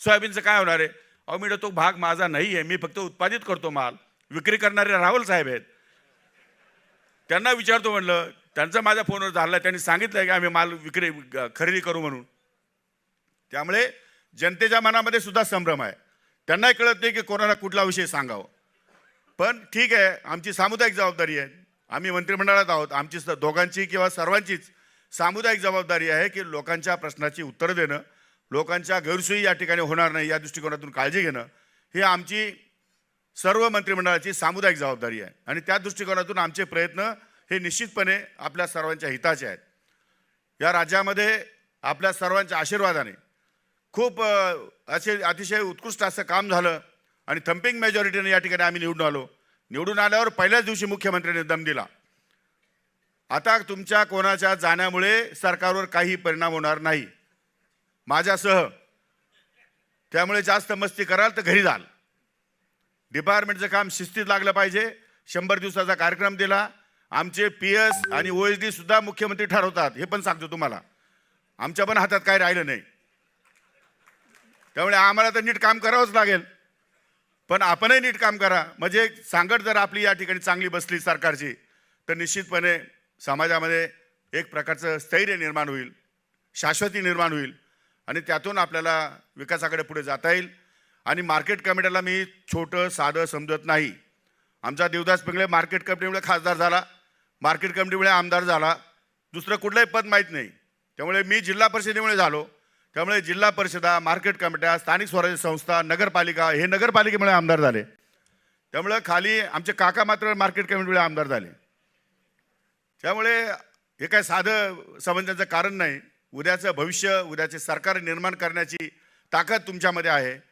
सोयाबीनचं काय होणार आहे? अहो मी तो भाग माझा नाही आहे. मी फक्त उत्पादित करतो माल. विक्री करणारे राहुल साहेब आहेत. त्यांना विचारतो म्हणलं त्यांचं माझ्या फोनवर झालं त्यांनी सांगितलं की आम्ही माल विक्री खरेदी करू म्हणून. त्यामुळे जनतेच्या मनामध्ये सुद्धा संभ्रम आहे. त्यांनाही कळत नाही की कोणाला कुठला विषय सांगावं. पण ठीक आहे आमची सामुदायिक जबाबदारी आहे. आम्ही मंत्रिमंडळात आहोत. आमची दोघांची किंवा सर्वांचीच सामुदायिक जबाबदारी आहे की लोकांच्या प्रश्नाची उत्तरं देणं. लोकांच्या गैरसोयी या ठिकाणी होणार नाही या दृष्टिकोनातून काळजी घेणं ही आमची सर्व मंत्रिमंडळाची सामुदायिक जबाबदारी आहे. आणि त्या दृष्टिकोनातून आमचे प्रयत्न हे निश्चितपणे आपल्या सर्वांच्या हिताचे आहेत. या राज्यामध्ये आपल्या सर्वांच्या आशीर्वादाने खूप असे अतिशय उत्कृष्ट असं काम झालं आणि थम्पिंग मेजॉरिटीने या ठिकाणी आम्ही निवडून आलो. निवडून आल्यावर पहिल्याच दिवशी मुख्यमंत्र्यांनी दम दिला. आता तुमच्या कोणाच्या जाण्यामुळे सरकारवर काही परिणाम होणार नाही. माझ्यासह. त्यामुळे जास्त मस्ती कराल तर घरी जाल. डिपार्टमेंटचं काम शिस्तीत लागलं पाहिजे. शंभर दिवसाचा कार्यक्रम दिला. आमचे पी एस आणि ओ एस डी सुद्धा मुख्यमंत्री ठरवतात. हे पण सांगतो तुम्हाला. आमच्या पण हातात काय राहिलं नाही. त्यामुळे आम्हाला तर नीट काम करावंच लागेल. पण आपणही नीट काम करा. म्हणजे सांगड जर आपली या ठिकाणी चांगली बसली सरकारची तर निश्चितपणे समाजामध्ये एक प्रकारचं स्थैर्य निर्माण होईल. शाश्वती निर्माण होईल. आणि त्यातून आपल्याला विकासाकडे पुढे जाता येईल. आणि मार्केट कमिटीला मी छोटं साधं समजत नाही. आमचा देवदास पिंगळे मार्केट कमिटीमुळे खासदार झाला. मार्केट कमिटीमुळे आमदार झाला. दुसरं कुठलंही पद माहीत नाही. त्यामुळे मी जिल्हा परिषदेमुळे झालो. त्यामुळे जिल्हा परिषदा मार्केट कमिट्या स्थानिक स्वराज्य संस्था नगरपालिका हे नगरपालिकेमुळे आमदार झाले. त्यामुळे खाली आमचे काका मात्र मार्केट कमिटीमुळे आमदार झाले. त्यामुळे हे काय साधं समजण्याचं कारण नाही. उद्याचं भविष्य उद्याचे सरकार निर्माण करण्याची ताकद तुमच्यामध्ये आहे.